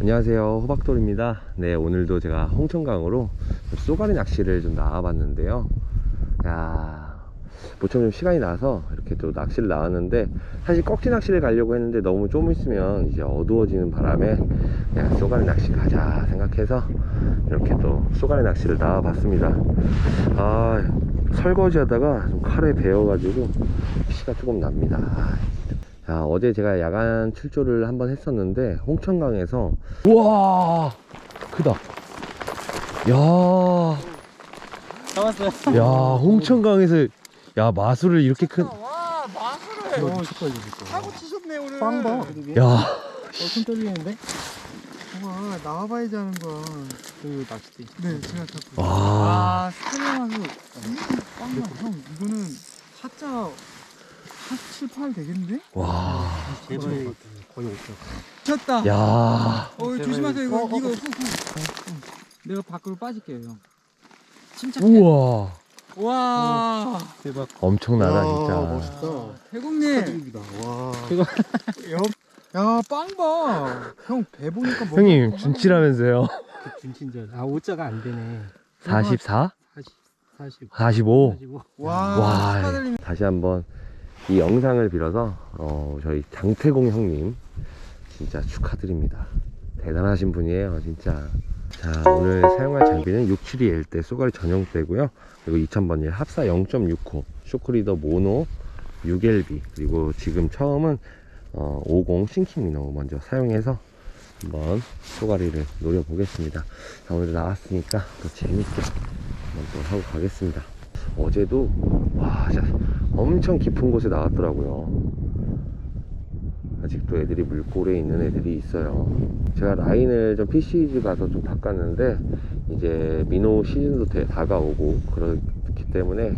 안녕하세요. 호박돌입니다. 네 오늘도 제가 홍천강으로 쏘가리 낚시를 좀 나와봤는데요. 야 모처럼 좀 시간이 나서 이렇게 또 낚시를 나왔는데 사실 꺽지 낚시를 가려고 했는데 너무 좀 있으면 이제 어두워지는 바람에 그냥 쏘가리 낚시 가자 생각해서 이렇게 또 쏘가리 낚시를 나와봤습니다. 아 설거지 하다가 좀 칼에 베어가지고 피가 조금 납니다. 아, 자, 어제 제가 야간 출조를 한번 했었는데 홍천강에서 우와 크다. 야, 잡았어요. 야 홍천강에서 야 마술을 이렇게 큰 와 마술을. 어, 이거. 사고 치셨네 오늘. 빵 봐. 야, 어, 손 떨리는데? 와 나와봐야지 하는 거야. 그 낚싯대. 네 제가 잡고. 와, 아 스크린하고 빵만 형 이거는 사자 7, 8 되겠는데? 와, 거의 거의 없어. 쳤다. 야, 어 조심하세요 이거 어, 어, 이거 후, 후. 응. 내가 밖으로 빠질게요 형. 침착해. 우와, 와 대박. 엄청나다 진짜. 멋있다. 태국님. 축하드립니다. 와. 야빵 봐. 형 배 보니까 뭐. 형님 준치라면서요? 준친절. 아 오자가 안 되네. 44, 40, 40, 45. 45. 와, 와, 축하드립니다. 다시 한번 이 영상을 빌어서 어, 저희 장태공 형님 진짜 축하드립니다. 대단하신 분이에요, 진짜. 자, 오늘 사용할 장비는 672L대 쏘가리 전용대고요. 그리고 2000번일 합사 0.6호 쇼크리더 모노 6LB 그리고 지금 처음은 어, 50 싱킹 미너 먼저 사용해서 한번 쏘가리를 노려보겠습니다. 자, 오늘 나왔으니까 또 재밌게 한번 또 하고 가겠습니다. 어제도 와 진짜 엄청 깊은 곳에 나왔더라고요 아직도 애들이 물골에 있는 애들이 있어요 제가 라인을 좀 PCG 가서 좀 바꿨는데 이제 민호 시즌도 돼- 다가오고 그렇기 때문에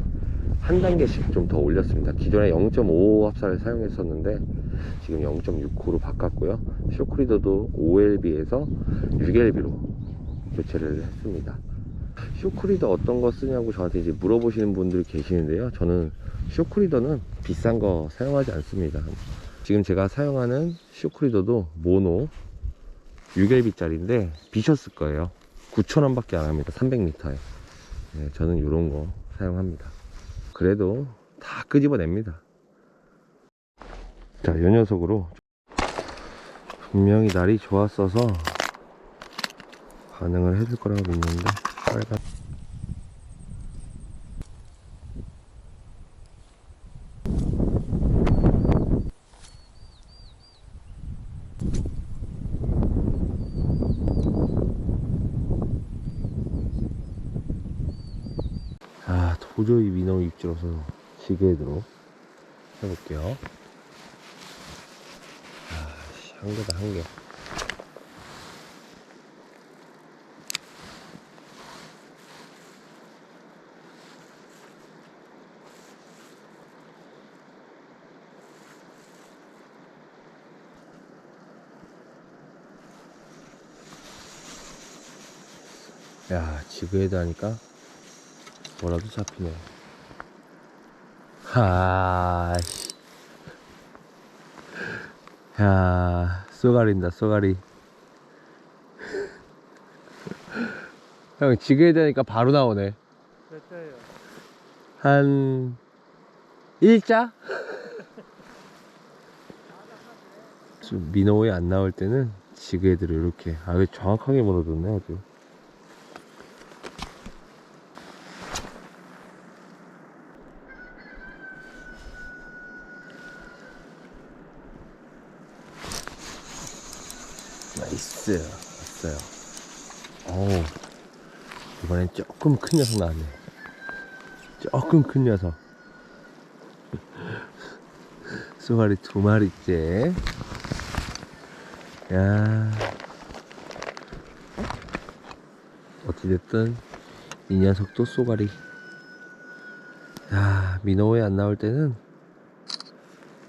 한 단계씩 좀 더 올렸습니다 기존에 0.5 합사를 사용했었는데 지금 0.6호로 바꿨고요 쇼크리더도 5LB에서 6LB로 교체를 했습니다 쇼크리더 어떤 거 쓰냐고 저한테 이제 물어보시는 분들이 계시는데요. 저는 쇼크리더는 비싼 거 사용하지 않습니다. 지금 제가 사용하는 쇼크리더도 모노 6LB짜리인데 비셨을 거예요. 9,000원 밖에 안 합니다. 300m에. 네, 저는 이런 거 사용합니다. 그래도 다 끄집어냅니다. 자, 이 녀석으로 분명히 날이 좋았어서 반응을 해줄 거라고 믿는데 빨간 아 도저히 민호 입질어서 지게드로 해볼게요. 아씨 한 개다 한 개. 야 지그헤드 하니까 뭐라도 잡히네 하씨. 야 쏘가리인다 쏘가리. 형 지그헤드 하니까 바로 나오네. 됐어요. 한 일자? 좀 민호에 안 나올 때는 지그헤드를 이렇게 아 정확하게 물어뒀네 아주 나이스 왔어요. 어우 이번엔 조금 큰 녀석 나왔네. 조금 큰 녀석. 쏘가리 두 마리째 야. 어찌됐든 이 녀석도 쏘가리. 야 민호에 안 나올 때는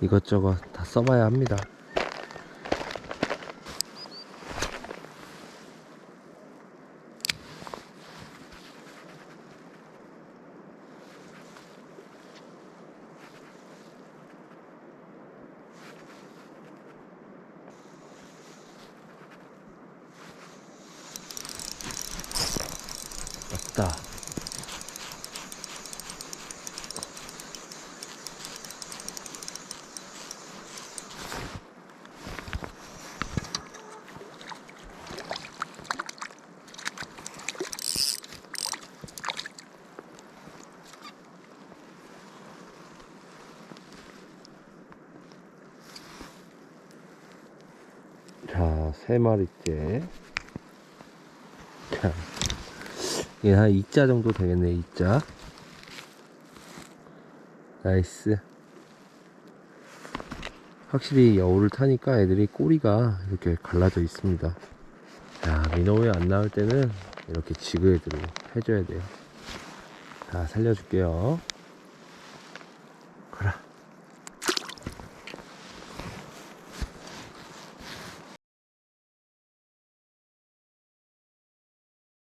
이것저것 다 써봐야 합니다 왔다. 자, 세 마리째. 자, 이게 한 2자 정도 되겠네, 2자. 나이스. 확실히 여우를 타니까 애들이 꼬리가 이렇게 갈라져 있습니다. 자, 민어회 안 나올 때는 이렇게 지그헤드로 해줘야 돼요. 자, 살려줄게요.